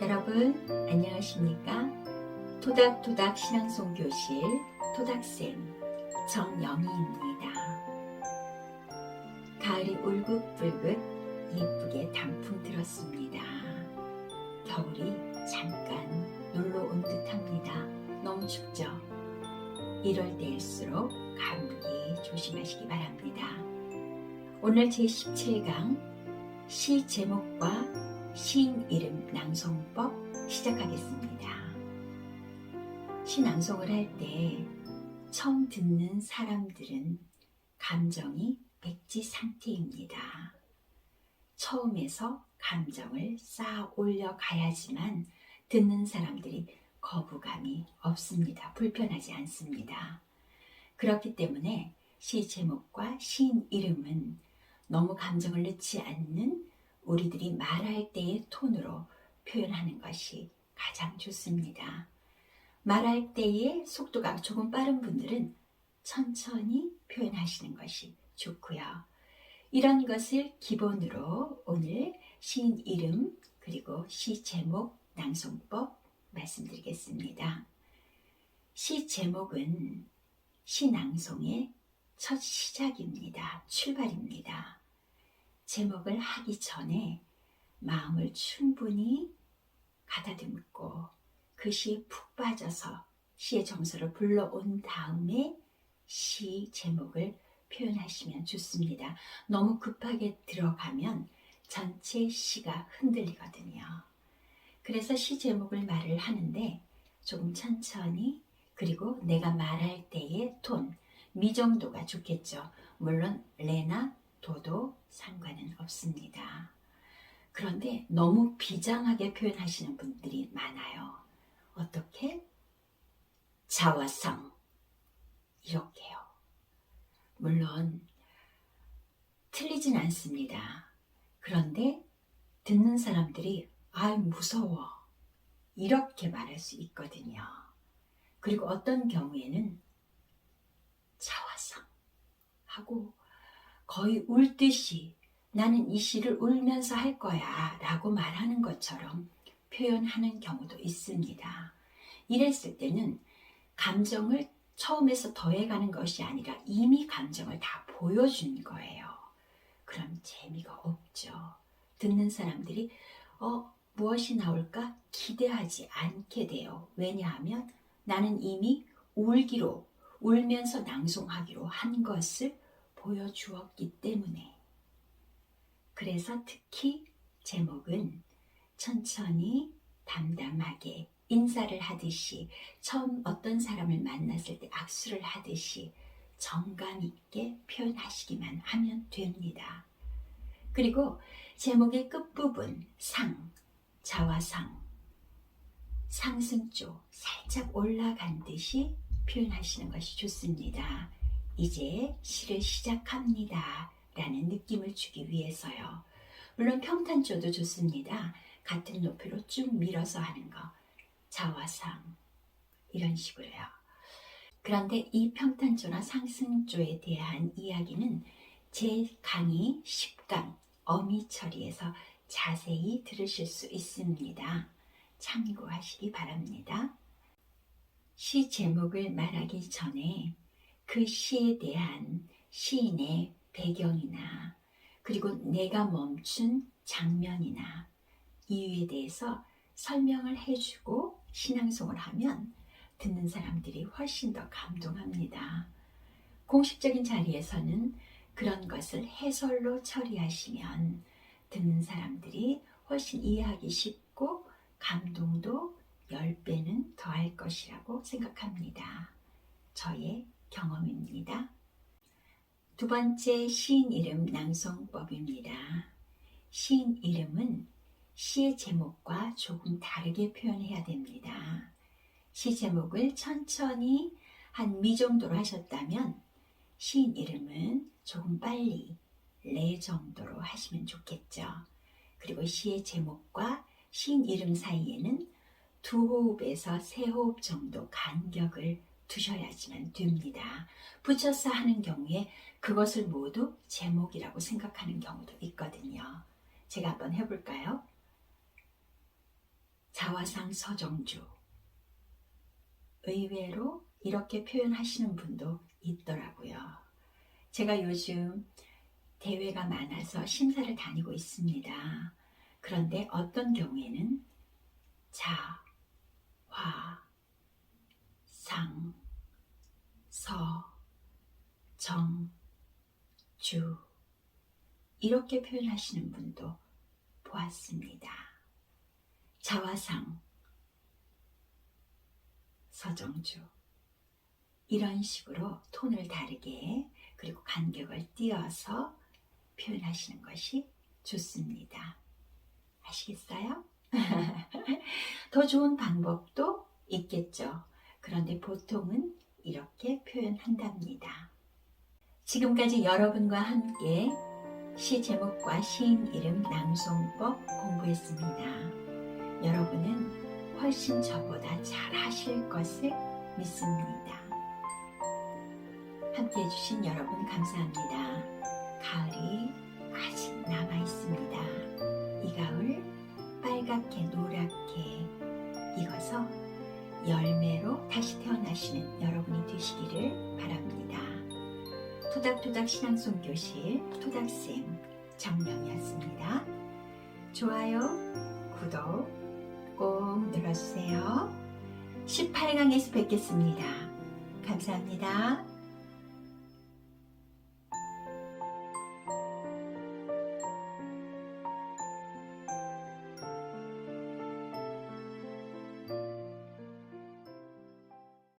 여러분 안녕하십니까? 토닥토닥 신앙송 교실 토닥쌤 정영희입니다. 가을이 울긋불긋 예쁘게 단풍 들었습니다. 겨울이 잠깐 놀러 온 듯합니다. 너무 춥죠? 이럴 때일수록 감기 조심하시기 바랍니다. 오늘 제17강 시 제목과 시인 이름 낭송법 시작하겠습니다. 시 낭송을 할 때 처음 듣는 사람들은 감정이 백지 상태입니다. 처음에서 감정을 쌓아 올려 가야지만 듣는 사람들이 거부감이 없습니다. 불편하지 않습니다. 그렇기 때문에 시 제목과 시인 이름은 너무 감정을 넣지 않는 우리들이 말할 때의 톤으로 표현하는 것이 가장 좋습니다. 말할 때의 속도가 조금 빠른 분들은 천천히 표현하시는 것이 좋고요. 이런 것을 기본으로 오늘 시인 이름 그리고 시 제목 낭송법 말씀드리겠습니다. 시 제목은 시 낭송의 첫 시작입니다. 출발입니다. 제목을 하기 전에 마음을 충분히 가다듬고 그 시에 푹 빠져서 시의 정서를 불러온 다음에 시 제목을 표현하시면 좋습니다. 너무 급하게 들어가면 전체 시가 흔들리거든요. 그래서 시 제목을 말을 하는데 조금 천천히 그리고 내가 말할 때의 톤, 미 정도가 좋겠죠. 물론 레나 도도 상관은 없습니다. 그런데 너무 비장하게 표현하시는 분들이 많아요. 어떻게? 자화상 이렇게요. 물론 틀리진 않습니다. 그런데 듣는 사람들이 아이 무서워 이렇게 말할 수 있거든요. 그리고 어떤 경우에는 자화상 하고 거의 울 듯이 나는 이 시를 울면서 할 거야 라고 말하는 것처럼 표현하는 경우도 있습니다. 이랬을 때는 감정을 처음에서 더해가는 것이 아니라 이미 감정을 다 보여준 거예요. 그럼 재미가 없죠. 듣는 사람들이 어, 무엇이 나올까 기대하지 않게 돼요. 왜냐하면 나는 이미 울기로, 울면서 낭송하기로 한 것을 보여주었기 때문에. 그래서 특히 제목은 천천히 담담하게 인사를 하듯이 처음 어떤 사람을 만났을 때 악수를 하듯이 정감 있게 표현하시기만 하면 됩니다. 그리고 제목의 끝부분 상, 자화상, 상승조 살짝 올라간 듯이 표현하시는 것이 좋습니다. 이제 시를 시작합니다. 라는 느낌을 주기 위해서요. 물론 평탄조도 좋습니다. 같은 높이로 쭉 밀어서 하는 거. 자화상. 이런 식으로요. 그런데 이 평탄조나 상승조에 대한 이야기는 제 강의 10강 어미 처리에서 자세히 들으실 수 있습니다. 참고하시기 바랍니다. 시 제목을 말하기 전에 그 시에 대한 시인의 배경이나 그리고 내가 멈춘 장면이나 이유에 대해서 설명을 해주고 신앙송을 하면 듣는 사람들이 훨씬 더 감동합니다. 공식적인 자리에서는 그런 것을 해설로 처리하시면 듣는 사람들이 훨씬 이해하기 쉽고 감동도 10배는 더할 것이라고 생각합니다. 저의 경험입니다. 두 번째 시인 이름 낭송법입니다. 시인 이름은 시의 제목과 조금 다르게 표현해야 됩니다. 시 제목을 천천히 한 미 정도로 하셨다면 시인 이름은 조금 빨리 레 정도로 하시면 좋겠죠. 그리고 시의 제목과 시인 이름 사이에는 두 호흡에서 세 호흡 정도 간격을 두셔야지만 됩니다. 붙여서 하는 경우에 그것을 모두 제목이라고 생각하는 경우도 있거든요. 제가 한번 해볼까요? 자화상 서정주. 의외로 이렇게 표현하시는 분도 있더라고요. 제가 요즘 대회가 많아서 심사를 다니고 있습니다. 그런데 어떤 경우에는 자, 화, 상, 서, 정, 주 이렇게 표현하시는 분도 보았습니다. 자화상, 서정주 이런 식으로 톤을 다르게 그리고 간격을 띄어서 표현하시는 것이 좋습니다. 아시겠어요? 더 좋은 방법도 있겠죠. 그런데 보통은 이렇게 표현한답니다. 지금까지 여러분과 함께 시 제목과 시인 이름 낭송법 공부했습니다. 여러분은 훨씬 저보다 잘 하실 것을 믿습니다. 함께 해주신 여러분 감사합니다. 가을이 아직 남아 있습니다. 이 가을 빨갛게 노랗게 익어서 열매로 다시 태어나시는 여러분 토닥토닥 신앙송 교실 토닥쌤 정명이었습니다. 좋아요, 구독 꼭 눌러주세요. 18강에서 뵙겠습니다. 감사합니다.